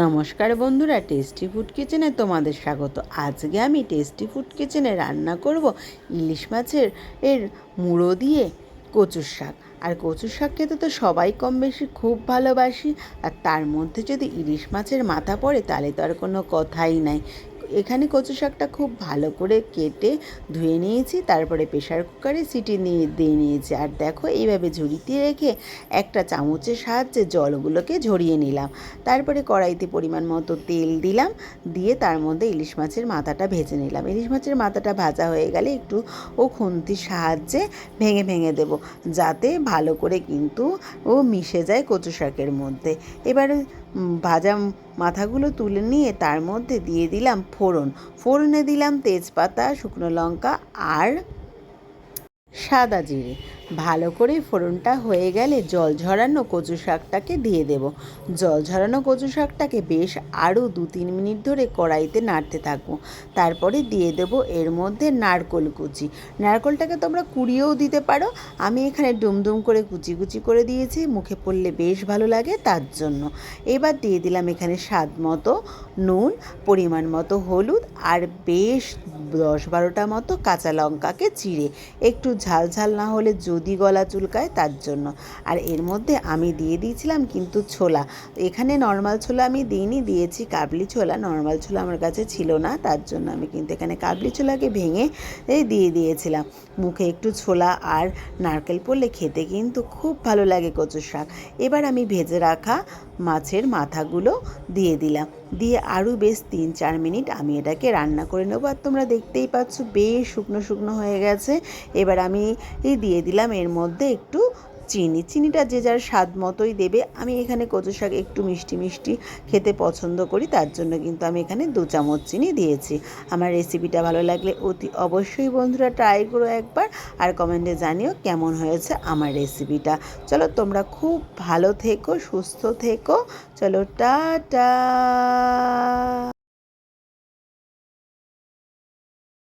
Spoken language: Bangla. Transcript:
নমস্কার বন্ধুরা টেস্টি ফুড কিচেনে তোমাদের স্বাগত। আজকে আমি টেস্টি ফুড কিচেনে রান্না করব ইলিশ মাছের এর মুড়ো দিয়ে কচুর শাক। আর কচুর শাক খেতে তো সবাই কম বেশি খুব ভালোবাসি। আর তার মধ্যে যদি ইলিশ মাছের মাথা পড়ে, তাহলে তো আর কোনো কথাই নাই। এখানে কচু শাকটা খুব ভালো করে কেটে ধুয়ে নিয়েছি, তারপরে প্রেশার কুকারে সিটি নিয়ে, দিয়ে নিয়েছি। আর দেখো, এইভাবে ঝুড়িতে রেখে একটা চামচের সাহায্যে জলগুলোকে ঝরিয়ে নিলাম। তারপরে কড়াইতে পরিমাণ মতো তেল দিলাম, দিয়ে তার মধ্যে ইলিশ মাছের মাথাটা ভেজে নিলাম। ইলিশ মাছের মাথাটা ভাজা হয়ে গেলে একটু ও খুন্তির সাহায্যে ভেঙে ভেঙে দেব, যাতে ভালো করে কিন্তু ও মিশে যায় কচু শাকের মধ্যে। এবারে ভাজা মাথাগুলো তুলে নিয়ে তার মধ্যে দিয়ে দিলাম ফোড়ন। ফোড়নে দিলাম তেজপাতা শুকনো লঙ্কা আর সাদা জিরে। ভালো করে ফোড়নটা হয়ে গেলে জল ঝরানো কচু শাকটাকে দিয়ে দেব। জল ঝরানো কচু শাকটাকে বেশ আরও দু তিন মিনিট ধরে কড়াইতে নাড়তে থাকব। তারপরে দিয়ে দেব এর মধ্যে নারকোল কুচি। নারকোলটাকে তোমরা কুড়িয়েও দিতে পারো। আমি এখানে ডুমডুম করে কুচি কুচি করে দিয়েছি, মুখে পড়লে বেশ ভালো লাগে তার জন্য। এবার দিয়ে দিলাম এখানে স্বাদ মতো নুন, পরিমাণ মতো হলুদ আর বেশ দশ বারোটা মতো কাঁচা লঙ্কাকে চিড়ে। একটু ঝাল ঝাল না হলে যদি গলা চুলকায় তার জন্য। আর এর মধ্যে আমি দিয়ে দিয়েছিলাম কিন্তু ছোলা। এখানে নর্মাল ছোলা আমি দিইনি, দিয়েছি কাবলি ছোলা। নর্মাল ছোলা আমার কাছে ছিল না, তার জন্য আমি কিন্তু এখানে কাবলি ছোলাকে ভেঙে দিয়ে দিয়েছিলাম। মুখে একটু ছোলা আর নারকেল পড়লে খেতে কিন্তু খুব ভালো লাগে কচু শাক। এবার আমি ভেজে রাখা মাছের মাথাগুলো দিয়ে দিলাম। দিয়ে আরও বেশ তিন চার মিনিট আমি এটাকে রান্না করে নেব। আর তোমরা দেখতেই পাচ্ছ বেশ শুকনো শুকনো হয়ে গেছে। এবার আমি দিয়ে দিলাম এর মধ্যে একটু চিনি। চিনিটা যে যার স্বাদ মতোই দেবে। আমি এখানে কচু শাক একটু মিষ্টি মিষ্টি খেতে পছন্দ করি, তার জন্য কিন্তু আমি এখানে দু চামচ চিনি দিয়েছি। আমার রেসিপিটা ভালো লাগলে অতি অবশ্যই বন্ধুরা ট্রাই করো একবার আর কমেন্টে জানিও কেমন হয়েছে আমার রেসিপিটা। চলো তোমরা খুব ভালো থেকো, সুস্থ থেকো। চলো, টাটা।